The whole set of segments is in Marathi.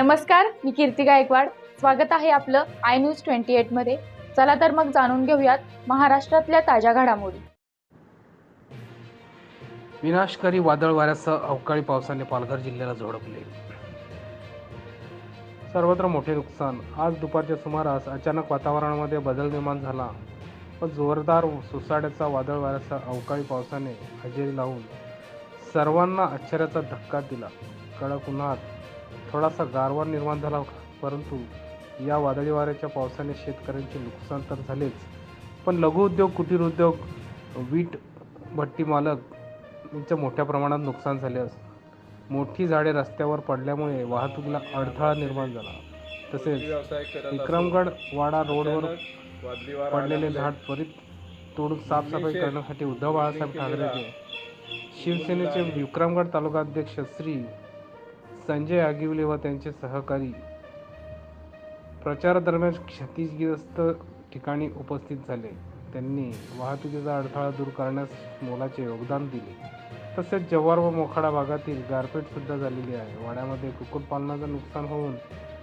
नमस्कार मी कीर्ती गायकवाड. स्वागत आहे आपलं आय न्यूज ट्वेंटी एटमध्ये चला तर मग जाणून घेऊयात महाराष्ट्रातल्या ताज्या घडामोडी. विनाशकारी वादळ वाऱ्यासह अवकाळी पावसाने पालघर जिल्ह्याला झोडपले. सर्वत्र मोठे नुकसान. आज दुपारच्या सुमारास अचानक वातावरणामध्ये बदल निर्माण झाला. व जोरदार सोसाट्याचा वादळ वाऱ्यासह अवकाळी पावसाने हजेरी लावून सर्वांना आश्चर्याचा धक्का दिला. कडक उन्हात थोडासा गारवा निर्माण झाला परंतु या वादळी वाऱ्याच्या पावसाने शेतकऱ्यांचे नुकसान तर झालेच. पण लघुउद्योग कुटीर उद्योग वीट भट्टी मालक यांचं मोठ्या प्रमाणात नुकसान झाले असते मोठी झाडे रस्त्यावर पडल्यामुळे वाहतुकीला अडथळा निर्माण झाला. तसेच विक्रमगड वाडा रोडवर पडलेले झाड त्वरित तोडून साफसफाई करण्यासाठी उद्धव बाळासाहेब ठाकरेचे शिवसेनेचे विक्रमगड तालुका अध्यक्ष श्री संजय आगिवले व त्यांचे सहकारी. प्रचारादरम्यान क्षतिग्रस्त ठिकाणी उपस्थित झाले. त्यांनी वाहतुकीचा अडथळा दूर करण्यास मोलाचे योगदान दिले. तसेच जव्हार व मोखाडा भागातील गारपीटसुद्धा झालेली आहे. वाड्यामध्ये कुक्कुटपालनाचं नुकसान होऊन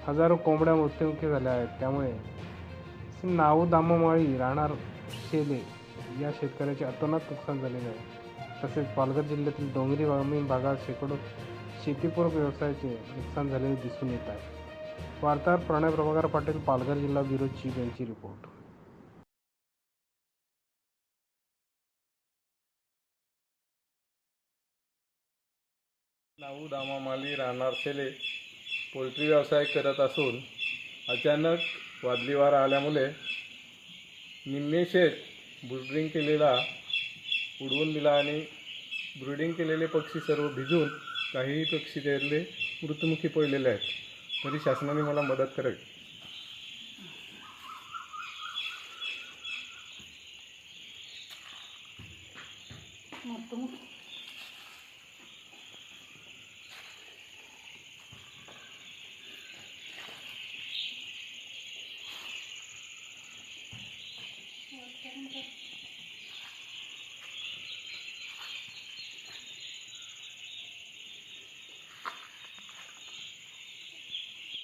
हजारो कोंबड्या मृत्युमुखी झाल्या आहेत. त्यामुळे नाऊ दाममाळी राहणार शेले या शेतकऱ्याचे अतोनात नुकसान झालेले आहे. तसेच पालघर जिल्ह्यातील डोंगरी ग्रामीण भागात शेकडो शेतीपूरक व्यवसायाचे नुकसान झालेले दिसून येत आहे. वार्ताहर प्रणय प्रभाकर पाटील पालघर जिल्हा ब्युरो चीफ यांची रिपोर्ट. नाऊ दामामाली राहणार सेले पोल्ट्री व्यवसाय करत असून अचानक वादळी वारा आल्यामुळे निम्मे शेत ब्रुडिंग केलेला उडवून दिला आणि ब्रुडिंग केलेले पक्षी सर्व भिजून काही पक्षी त्यातले मृत्युमुखी पडलेले आहेत. तरी शासनाने मला मदत करावी